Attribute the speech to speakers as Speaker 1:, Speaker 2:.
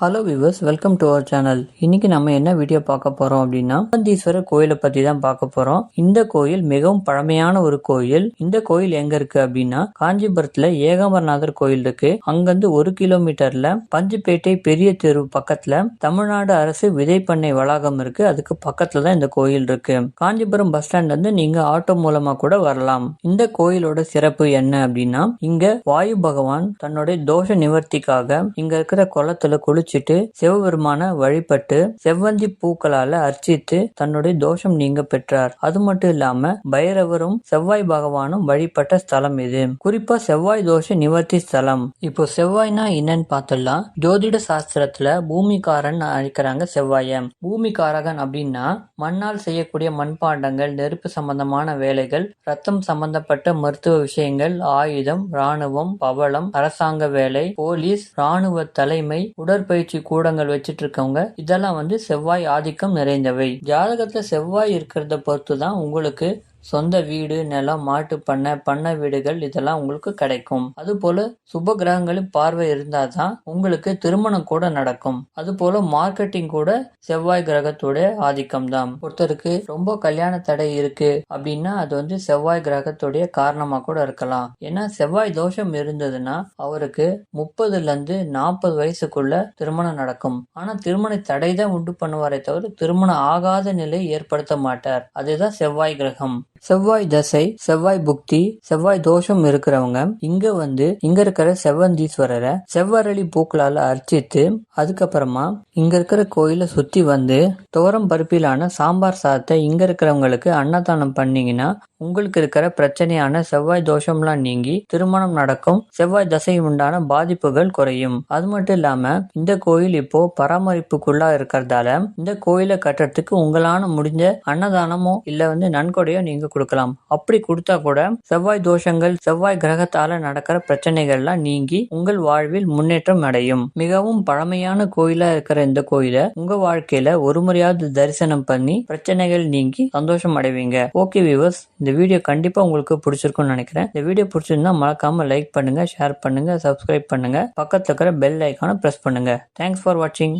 Speaker 1: Hello viewers welcome to our channel இன்னைக்கு நம்ம என்ன வீடியோ பார்க்க போறோம் அப்படின்னா சம்பந்தீஸ்வரர் கோயிலை பத்தி தான் பார்க்க போறோம். இந்த கோயில் மிகவும் பழமையான ஒரு கோயில். இந்த கோயில் எங்க இருக்கு அப்படின்னா காஞ்சிபுரத்துல ஏகாம்பரநாதர் கோயில் இருக்கு. அங்கிருந்து ஒரு கிலோமீட்டர்ல பஞ்சுப்பேட்டை பெரிய தெரு பக்கத்துல தமிழ்நாடு அரசு விதைப்பண்ணை வளாகம் இருக்கு. அதுக்கு பக்கத்துல தான் இந்த கோயில் இருக்கு. காஞ்சிபுரம் பஸ் ஸ்டாண்ட்ல இருந்து நீங்க ஆட்டோ மூலமா கூட வரலாம். இந்த கோயிலோட சிறப்பு என்ன அப்படின்னா இங்க வாயு பகவான் தன்னுடைய தோஷ நிவர்த்திக்காக இங்க இருக்கிற குளத்துல குளிச்சுட்டு சிவபெருமான வழிபட்டு செவ்வந்தி பூக்களால அர்ச்சித்து தன்னுடைய தோஷம் நீங்க பெற்றார். அது மட்டும் இல்லாம பைரவரும் செவ்வாய் பகவானும் வழிபட்ட ஸ்தலம் இது. குறிப்பா செவ்வாய் தோஷ நிவர்த்தி ஸ்தலம். இப்போ செவ்வாய்னா என்னன்னு பார்த்தலாம் ஜோதிட சாஸ்திரத்துல பூமிகாரன் அழைக்கிறாங்க செவ்வாய. பூமிகாரகன் அப்படின்னா மண்ணால் செய்யக்கூடிய மண்பாண்டங்கள் நெருப்பு சம்பந்தமான வேலைகள் ரத்தம் சம்பந்தப்பட்ட மருத்துவ விஷயங்கள் ஆயுதம் ராணுவம் பவளம் அரசாங்க வேலை போலீஸ் ராணுவ தலைமை உடற்பயிற்சி கூடங்கள் வச்சிட்டு இருக்கவங்க இதெல்லாம் வந்து செவ்வாய் ஆதிக்கம் நிறைந்தவை. ஜாதகத்துல செவ்வாய் இருக்கிறத பொறுத்து தான் உங்களுக்கு சொந்த வீடு நிலம் மாட்டு பண்ணை பண்ணை வீடுகள் இதெல்லாம் உங்களுக்கு கிடைக்கும். அது போல சுப கிரகங்களின் பார்வை இருந்தாதான் உங்களுக்கு திருமணம் கூட நடக்கும். அது போல மார்க்கெட்டிங் கூட செவ்வாய் கிரகத்தோட ஆதிக்கம் தான் ஒருத்தருக்கு ரொம்ப கல்யாண தடை இருக்கு அப்படின்னா அது வந்து செவ்வாய் கிரகத்துடைய காரணமா கூட இருக்கலாம். ஏன்னா செவ்வாய் தோஷம் இருந்ததுன்னா அவருக்கு முப்பதுல இருந்து நாற்பது வயசுக்குள்ள திருமணம் நடக்கும். ஆனா திருமண தடை தான் உண்டு பண்ணுவாரே தவிர திருமணம் ஆகாத நிலை ஏற்படுத்த மாட்டார். அதுதான் செவ்வாய் கிரகம். செவ்வாய் தசை செவ்வாய் புக்தி செவ்வாய் தோஷம் இருக்கிறவங்க இங்க வந்து இங்க இருக்கிற செவ்வந்தீஸ்வரரை செவ்வரளி பூக்களால அர்ச்சித்து அதுக்கப்புறமா இங்க இருக்கிற கோயிலை சுத்தி வந்து துவரம் பருப்பிலான சாம்பார் சாதத்தை இங்க இருக்கிறவங்களுக்கு அன்னதானம் பண்ணீங்கன்னா உங்களுக்கு இருக்கிற பிரச்சனையான செவ்வாய் தோஷம்லாம் நீங்கி திருமணம் நடக்கும் செவ்வாய் தசை உண்டான பாதிப்புகள் குறையும். அது மட்டும் இல்லாம இந்த கோயில் இப்போ பராமரிப்புக்குள்ளா இருக்கிறதால இந்த கோயிலை கட்டுறதுக்கு உங்களான முடிஞ்ச அன்னதானமோ இல்ல வந்து நன்கொடையோ நீங்க கொடுக்கலாம். அப்படி கொடுத்தா கூட செவ்வாய் தோஷங்கள் செவ்வாய் கிரகத்தால நடக்கிற பிரச்சனைகள்லாம் நீங்கி உங்கள் வாழ்வில் முன்னேற்றம் அடையும். மிகவும் பழமையான கோயிலா இருக்கிற இந்த கோயிலை உங்க வாழ்க்கையில ஒரு முறையாவது தரிசனம் பண்ணி பிரச்சனைகள் நீங்கி சந்தோஷம் அடைவீங்க. ஓகே வியூவர்ஸ் இந்த வீடியோ கண்டிப்பா உங்களுக்கு பிடிச்சிருக்கும்னு நினைக்கிறேன். இந்த வீடியோ பிடிச்சிருந்தா மறக்காம லைக் பண்ணுங்க ஷேர் பண்ணுங்க சப்ஸ்கிரைப் பண்ணுங்க. பக்கத்துல இருக்கிற பெல் ஐக்கானை பிரஸ் பண்ணுங்க. தேங்க்ஸ் ஃபார் வாட்சிங்